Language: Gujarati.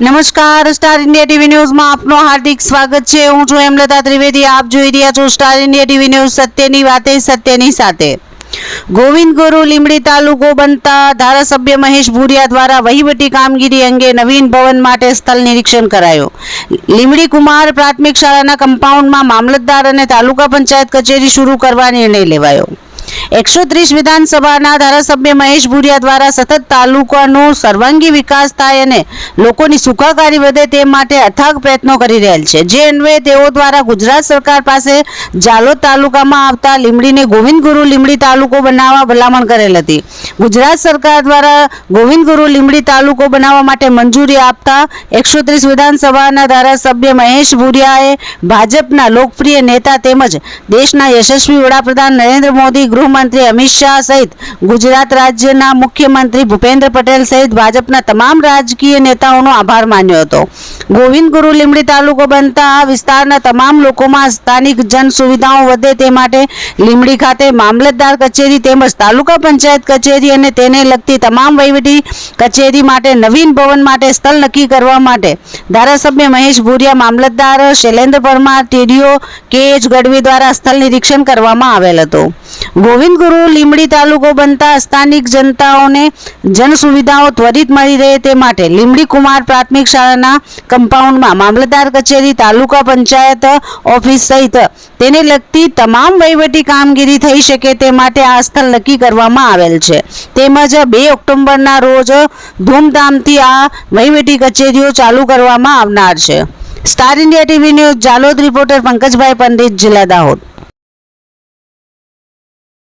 નમસ્કાર, સ્ટાર ઇન્ડિયા ટીવી ન્યૂઝમાં આપનું હાર્દિક સ્વાગત છે. હું છું હેમલતા ત્રિવેદી. આપ જોઈ રહ્યા છો સ્ટાર ઇન્ડિયા ટીવી ન્યૂઝ સત્યની વાતે, સત્યની સાથે. ગોવિંદ ગુરુ લીંબડી તાલુકો બનતા ધારાસભ્ય મહેશ ભૂરિયા દ્વારા વહીવટી કામગીરી અંગે નવીન ભવન માટે સ્થળ નિરીક્ષણ કરાયું. લીંબડી કુમાર પ્રાથમિક શાળાના કમ્પાઉન્ડમાં મામલતદાર અને તાલુકા પંચાયત કચેરી શરૂ કરવા નિર્ણય લેવાયો. એકસો ત્રીસ વિધાનસભાના ધારાસભ્ય મહેશ ભુરિયા દ્વારા સતત તાલુકાનો સર્વાંગી વિકાસ થાય અને લોકોની સુખાકારી વધે તે માટે અથાગ પ્રયત્નો કરી રહેલ છે. જે અન્વયે તેઓ દ્વારા ગુજરાત સરકાર પાસે જાલોદ તાલુકામાં આવતા લીમડીને ગોવિંદ ગુરુ લીમડી તાલુકો બનાવવા ભલામણ કરેલ હતી. ગુજરાત સરકાર દ્વારા ગોવિંદ ગુરુ લીંબડી તાલુકો બનાવવા માટે મંજૂરી આપતા એકસો ત્રીસ વિધાનસભાના ધારાસભ્ય મહેશ ભુરિયાએ ભાજપના લોકપ્રિય નેતા તેમજ દેશના યશસ્વી વડાપ્રધાન નરેન્દ્ર મોદી ગૃહમંત્રી અમિત શાહ સહિત ગુજરાત રાજ્યના મુખ્યમંત્રી ભૂપેન્દ્ર પટેલ સહિત ભાજપના તમામ રાજકીય નેતાઓનો આભાર માન્યો હતો. ગોવિંદ ગુરુ લીમડી તાલુકો બનતા આ વિસ્તારના તમામ લોકોમાં સ્થાનિક જન સુવિધાઓ વધે તે માટે લીમડી ખાતે મામલતદાર કચેરી તેમજ તાલુકા પંચાયત કચેરી અને તેને લગતી તમામ વહીવટી કચેરી માટે નવીન ભવન માટે સ્થળ નક્કી કરવા માટે ધારાસભ્ય મહેશ ભુરિયા, મામલતદાર Shailendra Parmar, TDO K H Gadhvi દ્વારા સ્થળ નિરીક્ષણ કરવામાં આવેલ હતું. ગોવિંદ ગુરુ લીંબડી તાલુકો બનતા સ્થાનિક જનતાઓને જન સુવિધાઓ ત્વરિત મળી રહે તે માટે લીંબડી કુમાર પ્રાથમિક શાળાના કમ્પાઉન્ડમાં મામલતદાર કચેરી, તાલુકા પંચાયત ઓફિસ સહિત તેને લગતી તમામ વહીવટી કામગીરી થઈ શકે તે માટે આ સ્થળ નક્કી કરવામાં આવેલ છે. તેમજ બે ઓક્ટોબરના રોજ ધૂમધામથી આ વહીવટી કચેરીઓ ચાલુ કરવામાં આવનાર છે. Star India TV news Jhalod reporter Pankajbhai Pandit, જિલ્લા દાહોદ.